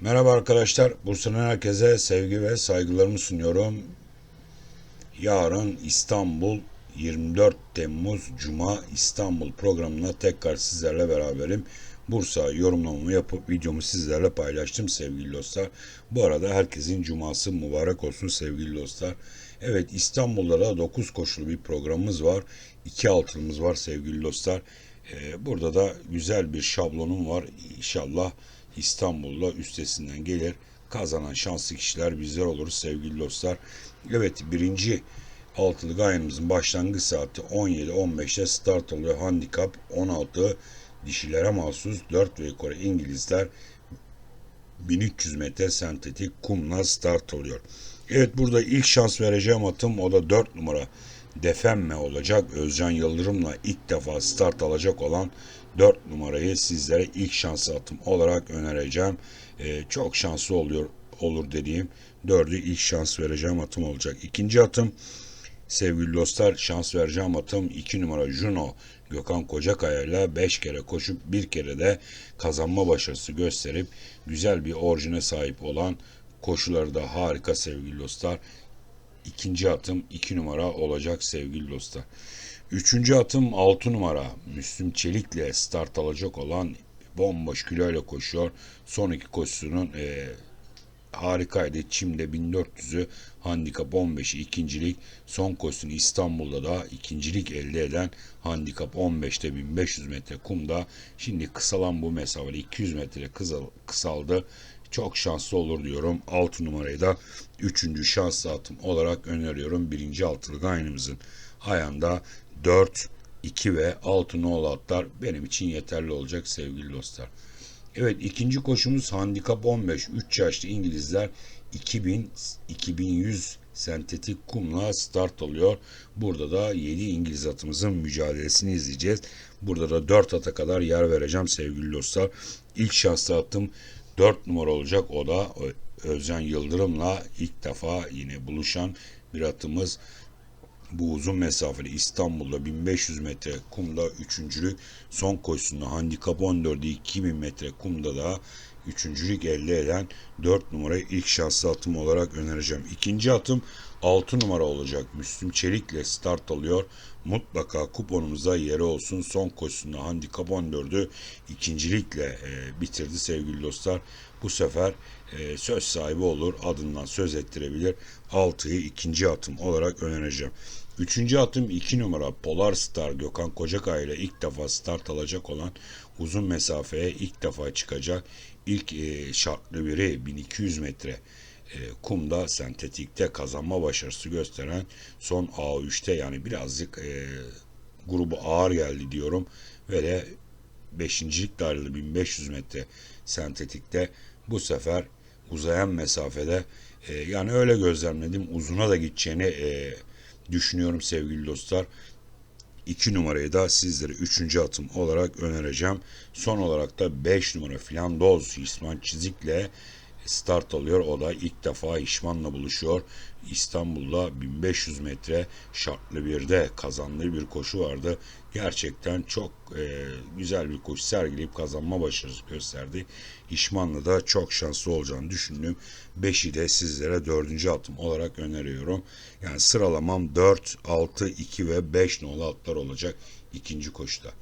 Merhaba arkadaşlar. Bursa'nın herkese sevgi ve saygılarımı sunuyorum. Yarın İstanbul 24 Temmuz Cuma İstanbul programına tekrar sizlerle beraberim. Bursa yorumlamamı yapıp videomu sizlerle paylaştım sevgili dostlar. Bu arada herkesin cuması mübarek olsun sevgili dostlar. Evet İstanbul'da da 9 koşulu bir programımız var. 2 altınımız var sevgili dostlar. Ee, burada da güzel bir şablonum var. İnşallah İstanbul'da üstesinden gelir. Kazanan şanslı kişiler bizler oluruz sevgili dostlar. Evet birinci altılı gayemizin başlangıç saati 17-15'te start oluyor. Handikap 16 dişilere mahsus 4 ve yukarı İngilizler 1300 metre sentetik kumla start oluyor. Evet burada ilk şans vereceğim atım o da 4 numara Defemme olacak. Özcan Yıldırım'la ilk defa start alacak olan 4 numarayı sizlere ilk şans atım olarak önereceğim. Ee, çok şanslı oluyor olur dediğim 4'ü ilk şans vereceğim atım olacak. İkinci atım sevgili dostlar şans vereceğim atım 2 numara Juno Gökhan Kocakaya ile 5 kere koşup bir kere de kazanma başarısı gösterip güzel bir orijine sahip olan koşuları da harika sevgili dostlar. İkinci atım 2 numara olacak sevgili dostlar. Üçüncü atım 6 numara Müslüm Çelik'le start alacak olan bomboş kiloyla koşuyor. Son iki koşusunun e, harikaydı. Çim'de 1400'ü handikap 15'i ikincilik. Son koşusunu İstanbul'da da ikincilik elde eden handikap 15'te 1500 metre kumda. Şimdi kısalan bu mesafe 200 metre kısaldı. Çok şanslı olur diyorum. 6 numarayı da 3. şans atım olarak öneriyorum. Birinci altılı gaynımızın ayağında 4, 2 ve 6 nolu atlar benim için yeterli olacak sevgili dostlar. Evet ikinci koşumuz handikap 15. 3 yaşlı İngilizler 2000 2100 sentetik kumla start alıyor. Burada da 7 İngiliz atımızın mücadelesini izleyeceğiz. Burada da 4 ata kadar yer vereceğim sevgili dostlar. İlk şanslı atım 4 numara olacak. O da Özcan Yıldırım'la ilk defa yine buluşan bir atımız. Bu uzun mesafeli İstanbul'da 1500 metre kumda üçüncülük son koşusunda handikap 14'ü 2000 metre kumda da üçüncülük elde eden 4 numarayı ilk şanslı atım olarak önereceğim. İkinci atım 6 numara olacak. Müslüm Çelik'le start alıyor. Mutlaka kuponumuzda yeri olsun. Son koşusunda handikap 14'ü ikincilikle e, bitirdi sevgili dostlar. Bu sefer e, söz sahibi olur. Adından söz ettirebilir. 6'yı ikinci atım olarak önereceğim. Üçüncü atım 2 numara Polar Star Gökhan Kocakay ile ilk defa start alacak olan uzun mesafeye ilk defa çıkacak. İlk e, şartlı biri 1200 metre e, kumda sentetikte kazanma başarısı gösteren son A3'te yani birazcık grubu ağır geldi diyorum ve de 5. ayrıldı 1500 metre sentetikte bu sefer uzayan mesafede e, yani öyle gözlemledim uzuna da gideceğini e, düşünüyorum sevgili dostlar. 2 numarayı da sizlere 3. atım olarak önereceğim. Son olarak da 5 numara Flandoz İsmail Çizik'le start alıyor. O da ilk defa İşman'la buluşuyor. İstanbul'da 1500 metre şartlı bir de kazandığı bir koşu vardı. Gerçekten çok e, güzel bir koşu sergileyip kazanma başarısı gösterdi. İşman'la da çok şanslı olacağını düşündüm. 5'i de sizlere 4. atım olarak öneriyorum. Yani sıralamam 4, 6, 2 ve 5 nolu atlar olacak ikinci koşuda.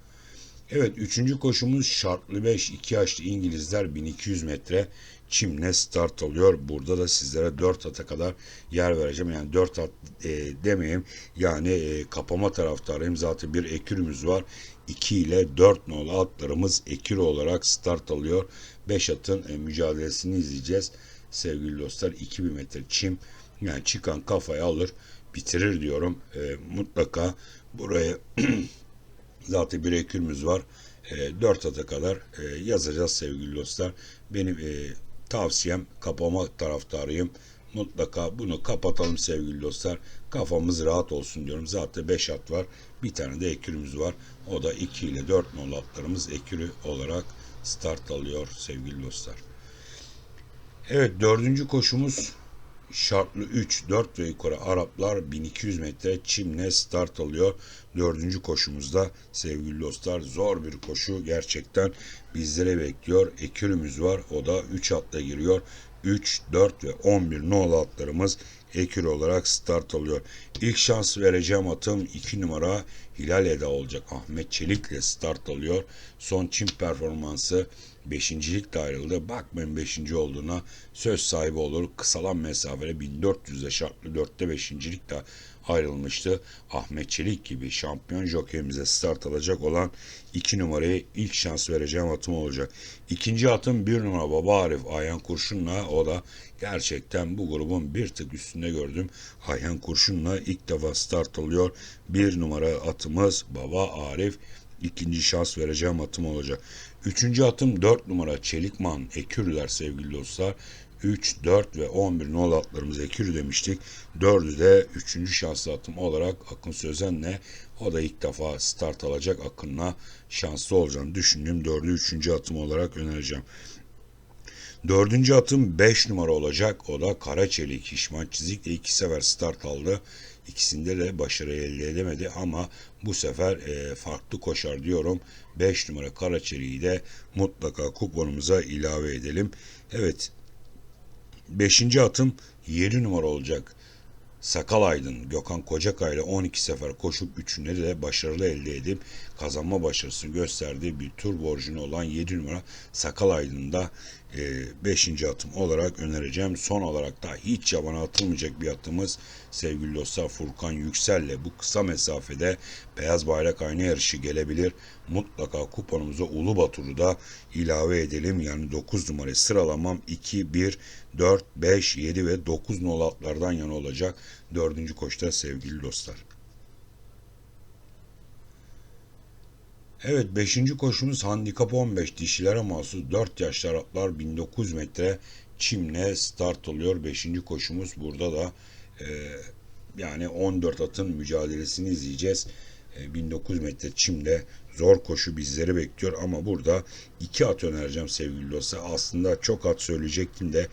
Evet üçüncü koşumuz şartlı 5 2 yaşlı İngilizler 1200 metre çimle start alıyor. Burada da sizlere 4 ata kadar yer vereceğim. Yani 4 at e, demeyeyim. Yani e, kapama taraftarıyım. Zaten bir ekürümüz var. 2 ile 4 nolu atlarımız ekür olarak start alıyor. 5 atın e, mücadelesini izleyeceğiz. Sevgili dostlar 2000 metre çim yani çıkan kafayı alır bitirir diyorum. E, mutlaka buraya zaten bir ekürümüz var. E, 4 ata kadar e, yazacağız sevgili dostlar. Benim e, tavsiyem kapama taraftarıyım. Mutlaka bunu kapatalım sevgili dostlar. Kafamız rahat olsun diyorum. Zaten 5 at var. Bir tane de ekürümüz var. O da 2 ile 4 nolu atlarımız ekürü olarak start alıyor sevgili dostlar. Evet dördüncü koşumuz Şartlı 3, 4 ve yukarı Araplar 1200 metre çimle start alıyor. Dördüncü koşumuzda sevgili dostlar zor bir koşu gerçekten bizlere bekliyor. Ekürümüz var o da 3 atla giriyor. 3, 4 ve 11 nolu atlarımız ekür olarak start alıyor. İlk şans vereceğim atım 2 numara Hilal Eda olacak. Ahmet Çelik'le start alıyor. Son çim performansı beşincilikle ayrıldı. Bakmayın beşinci olduğuna söz sahibi olur. Kısalan mesafede 1400'de şartlı 4'te beşincilikle ayrılmıştı. Ahmet Çelik gibi şampiyon jokeyimize start alacak olan 2 numarayı ilk şans vereceğim atım olacak. İkinci atım 1 numara Baba Arif Ayhan Kurşun'la o da gerçekten bu grubun bir tık üstünde gördüm. Ayhan Kurşun'la ilk defa start alıyor. 1 numara atımız Baba Arif ikinci şans vereceğim atım olacak. Üçüncü atım 4 numara Çelikman Ekürüler sevgili dostlar. 3, 4 ve 11 nol atlarımız Ekürü demiştik. 4'ü de 3. şanslı atım olarak Akın Sözen'le o da ilk defa start alacak Akın'la şanslı olacağını düşündüğüm 4'ü 3. atım olarak önereceğim. Dördüncü atım 5 numara olacak. O da Karaçelik. Hişman Çizik'le iki sefer start aldı. İkisinde de başarı elde edemedi ama bu sefer e, farklı koşar diyorum. 5 numara Karaçelik'i de mutlaka kuponumuza ilave edelim. Evet. Beşinci atım 7 numara olacak. Sakal Aydın, Gökhan Kocakay ile 12 sefer koşup üçünde de başarılı elde edip kazanma başarısını gösterdiği bir tur borcunu olan 7 numara Sakal Aydın da 5. E, atım olarak önereceğim. Son olarak da hiç yabana atılmayacak bir atımız sevgili dostlar Furkan Yüksel'le bu kısa mesafede Beyaz Bayrak aynı yarışı gelebilir. Mutlaka kuponumuza Ulu Batur'u da ilave edelim. Yani 9 numara sıralamam 2, 1, 4, 5, 7 ve 9 nol atlardan yana olacak. 4. koşta sevgili dostlar. Evet 5. koşumuz handikap 15 dişilere mahsus 4 yaşlı Araplar 1900 metre çimle start oluyor. 5. koşumuz burada da e, yani 14 atın mücadelesini izleyeceğiz. E, 1900 metre çimle zor koşu bizleri bekliyor ama burada iki at önereceğim sevgili dostlar. Aslında çok at söyleyecektim de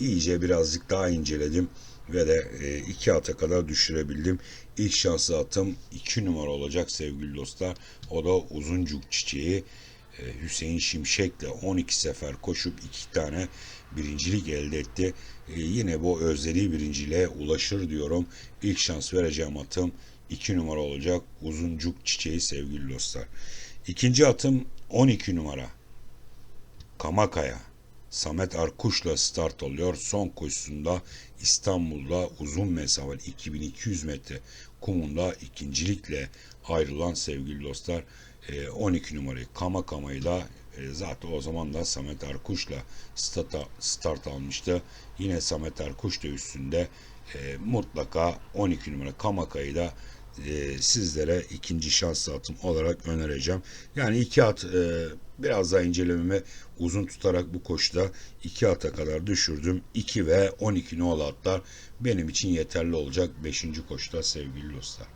iyice birazcık daha inceledim ve de e, iki ata kadar düşürebildim. İlk şanslı atım 2 numara olacak sevgili dostlar. O da Uzuncuk Çiçeği e, Hüseyin Şimşek'le 12 sefer koşup iki tane birincilik elde etti. E, yine bu özlediği birinciliğe ulaşır diyorum. İlk şans vereceğim atım 2 numara olacak Uzuncuk Çiçeği sevgili dostlar. İkinci atım 12 numara Kamakaya. Samet Arkuş'la start alıyor. Son koşusunda İstanbul'da uzun mesafe 2200 metre kumunda ikincilikle ayrılan sevgili dostlar 12 e, numarayı Kama Kama'yla e, zaten o zaman da Samet Arkuş'la start, start almıştı. Yine Samet Arkuş da üstünde e, mutlaka 12 numara Kamaka'yı da e, sizlere ikinci şans atım olarak önereceğim. Yani iki at e, biraz daha incelememe uzun tutarak bu koşuda iki ata kadar düşürdüm. 2 ve 12 nolu atlar benim için yeterli olacak 5. koşuda sevgili dostlar.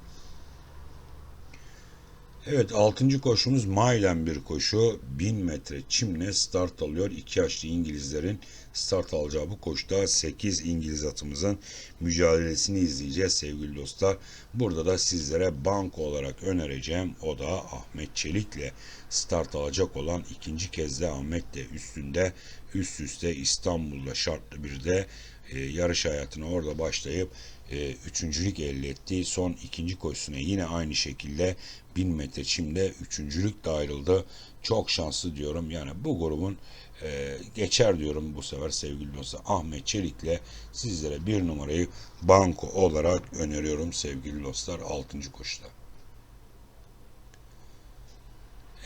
Evet 6. koşumuz Mailen bir koşu. 1000 metre çimle start alıyor. 2 yaşlı İngilizlerin start alacağı bu koşuda 8 İngiliz atımızın mücadelesini izleyeceğiz sevgili dostlar. Burada da sizlere banko olarak önereceğim. O da Ahmet Çelik'le start alacak olan ikinci kez de Ahmet de üstünde üst üste İstanbul'da şartlı bir de e, yarış hayatına orada başlayıp e, üçüncülük elde ettiği son ikinci koşusuna yine aynı şekilde 1000 metre çimde üçüncülük de ayrıldı. Çok şanslı diyorum. Yani bu grubun e, geçer diyorum bu sefer sevgili dostlar. Ahmet Çelik'le sizlere bir numarayı banko olarak öneriyorum sevgili dostlar 6. koşuda.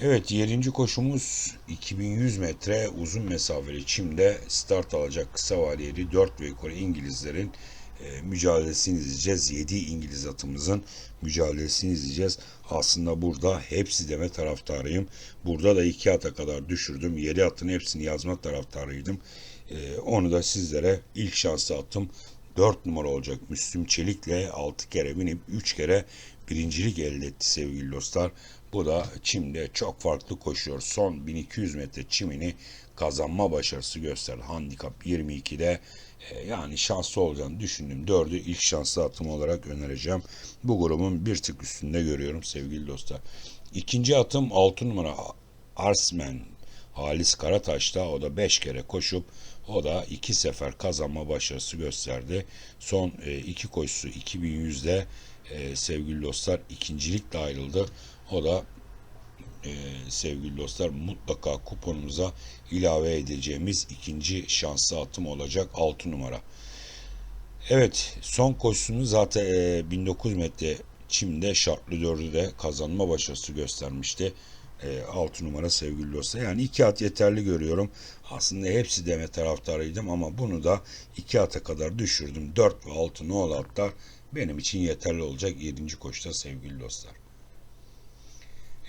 Evet 7. koşumuz 2100 metre uzun mesafeli çimde start alacak kısa valiyeli 4 ve İngilizlerin e, mücadelesini izleyeceğiz. 7 İngiliz atımızın mücadelesini izleyeceğiz. Aslında burada hepsi deme taraftarıyım. Burada da 2 ata kadar düşürdüm. 7 atın hepsini yazma taraftarıydım. E, onu da sizlere ilk şanslı attım. 4 numara olacak Müslüm Çelik'le 6 kere binip 3 kere birincilik elde etti sevgili dostlar. Bu da çimde çok farklı koşuyor. Son 1200 metre çimini kazanma başarısı gösterdi. Handikap 22'de e, yani şanslı olacağını düşündüm. Dördü ilk şanslı atım olarak önereceğim. Bu grubun bir tık üstünde görüyorum sevgili dostlar. İkinci atım 6 numara Arsmen Halis Karataş'ta o da 5 kere koşup o da 2 sefer kazanma başarısı gösterdi. Son 2 e, koşusu 2100'de e, sevgili dostlar ikincilikle ayrıldı. O da e, sevgili dostlar mutlaka kuponumuza ilave edeceğimiz ikinci şanslı atım olacak 6 numara. Evet son koşusunu zaten e, 1900 metre çimde şartlı dördü de kazanma başarısı göstermişti. E, 6 numara sevgili dostlar. Yani 2 at yeterli görüyorum. Aslında hepsi deme taraftarıydım ama bunu da 2 ata kadar düşürdüm. 4 ve 6 ne atlar benim için yeterli olacak 7. koşuda sevgili dostlar.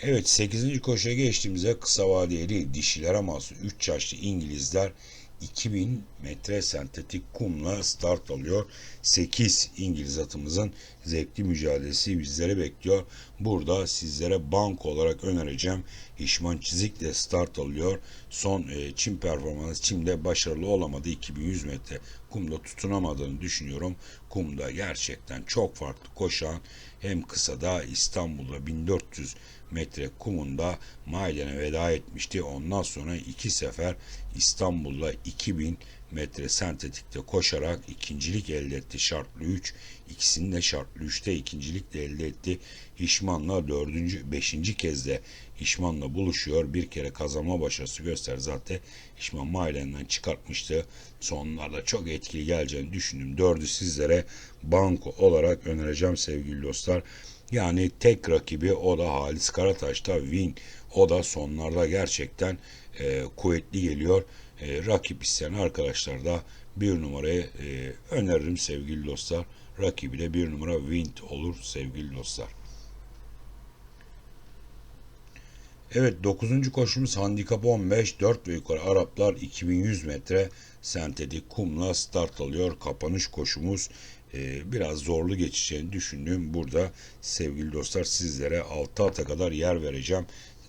Evet 8. koşuya geçtiğimizde kısa vadeli dişilere mahsus 3 yaşlı İngilizler 2000 metre sentetik kumla start alıyor. 8 İngiliz atımızın zevkli mücadelesi bizleri bekliyor. Burada sizlere bank olarak önereceğim. Hişman Çizik'le start alıyor. Son e, çim performansı çimde başarılı olamadı. 2100 metre kumda tutunamadığını düşünüyorum. Kumda gerçekten çok farklı koşan hem kısada İstanbul'da 1400 metre kumunda Maiden'e veda etmişti. Ondan sonra iki sefer İstanbul'da 2000 metre sentetikte koşarak ikincilik elde etti. Şartlı 3. İkisini de şartlı 3'te ikincilik de elde etti. Hişman'la dördüncü, beşinci kez de Hişman'la buluşuyor. Bir kere kazanma başarısı göster zaten. Hişman Mailen'den çıkartmıştı. Sonlarda çok etkili geleceğini düşündüm. Dördü sizlere banko olarak önereceğim sevgili dostlar. Yani tek rakibi o da Halis Karataş'ta Win. O da sonlarda gerçekten e, kuvvetli geliyor. E, rakip isteyen arkadaşlar da bir numarayı e, öneririm sevgili dostlar. Rakibi de bir numara Wind olur sevgili dostlar. Evet 9. koşumuz handikap 15 4 ve yukarı Araplar 2100 metre sentetik kumla start alıyor. Kapanış koşumuz e, biraz zorlu geçeceğini düşündüğüm burada sevgili dostlar sizlere 6 ata kadar yer vereceğim.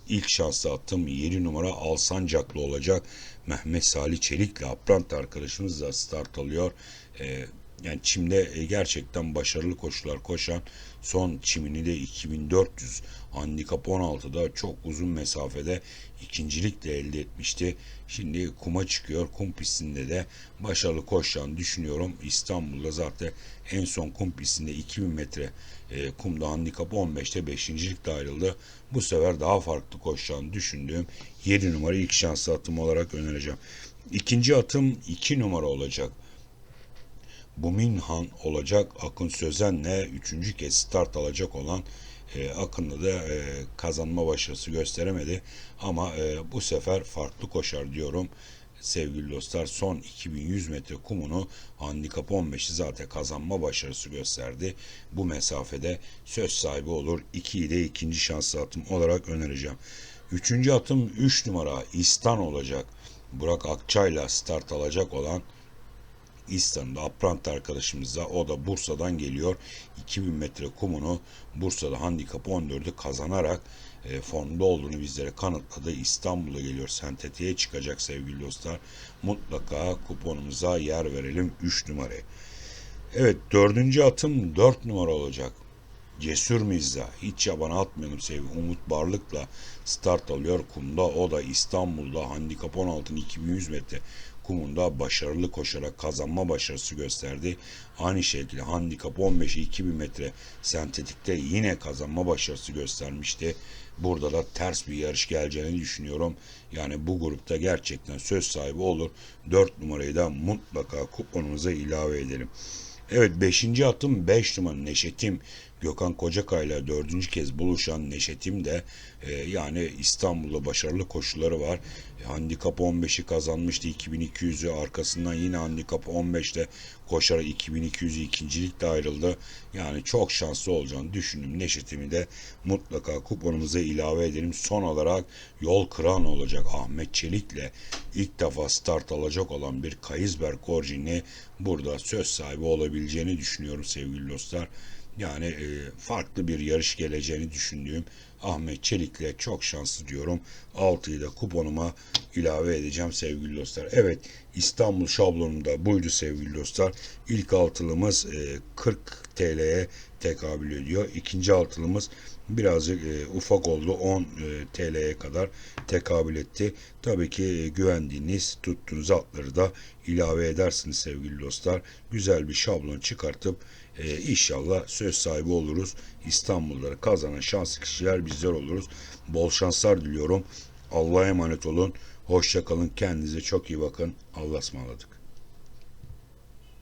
İlk şanslı attım 7 numara Alsancaklı olacak. Mehmet Salih Çelik'le Aprant arkadaşımız da start alıyor. E, yani çimde e, gerçekten başarılı koşular koşan son çimini de 2400 handikap 16'da çok uzun mesafede ikincilik de elde etmişti. Şimdi kuma çıkıyor. Kum pistinde de başarılı koşacağını düşünüyorum. İstanbul'da zaten en son kum pistinde 2000 metre e, kumda handikap 15'te 5. ligde ayrıldı. Bu sefer daha farklı koşacağını düşündüğüm 7 numara ilk şanslı atım olarak önereceğim. İkinci atım 2 numara olacak. Buminhan olacak Akın Sözen'le üçüncü kez start alacak olan e, Akın'da da e, kazanma başarısı gösteremedi. Ama e, bu sefer farklı koşar diyorum. Sevgili dostlar son 2100 metre kumunu handikap 15'i zaten kazanma başarısı gösterdi. Bu mesafede söz sahibi olur. 2'yi de ikinci şanslı atım olarak önereceğim. Üçüncü atım 3 numara İstan olacak. Burak Akçay'la start alacak olan İstan'da Aprant arkadaşımıza o da Bursa'dan geliyor. 2000 metre kumunu Bursa'da handikap 14'ü kazanarak e, formda olduğunu bizlere kanıtladı. İstanbul'a geliyor. Sentetiğe çıkacak sevgili dostlar. Mutlaka kuponumuza yer verelim 3 numarayı. Evet dördüncü atım 4 numara olacak. Cesur Mizza hiç yabana atmayalım sevgili Umut Barlık'la start alıyor kumda. O da İstanbul'da handikap 16'ın 2100 metre kumunda başarılı koşarak kazanma başarısı gösterdi. Aynı şekilde handikap 15'i 2000 metre sentetikte yine kazanma başarısı göstermişti. Burada da ters bir yarış geleceğini düşünüyorum. Yani bu grupta gerçekten söz sahibi olur. 4 numarayı da mutlaka kuponumuza ilave edelim. Evet 5. atım 5 numara Neşetim Gökhan Kocakay'la dördüncü kez buluşan Neşetim de e, yani İstanbul'da başarılı koşuları var. Handikap 15'i kazanmıştı 2200'ü arkasından yine handikap 15'te koşarak 2200'ü ikincilikle ayrıldı. Yani çok şanslı olacağını düşündüm. Neşetim'i de mutlaka kuponumuza ilave edelim. Son olarak yol kıran olacak Ahmet Çelik'le ilk defa start alacak olan bir Kayızberg Orjin'i burada söz sahibi olabileceğini düşünüyorum sevgili dostlar. Yani e, farklı bir yarış geleceğini düşündüğüm Ahmet Çelik'le çok şanslı diyorum. 6'yı da kuponuma ilave edeceğim sevgili dostlar. Evet İstanbul şablonunda buydu sevgili dostlar. İlk altılımız e, 40 TL'ye tekabül ediyor. İkinci altılımız birazcık e, ufak oldu. 10 e, TL'ye kadar tekabül etti. Tabii ki e, güvendiğiniz, tuttuğunuz atları da ilave edersiniz sevgili dostlar. Güzel bir şablon çıkartıp e, inşallah söz sahibi oluruz. İstanbul'ları kazanan şanslı kişiler bizler oluruz. Bol şanslar diliyorum. Allah'a emanet olun. Hoşça kalın. Kendinize çok iyi bakın. Allah'a ısmarladık.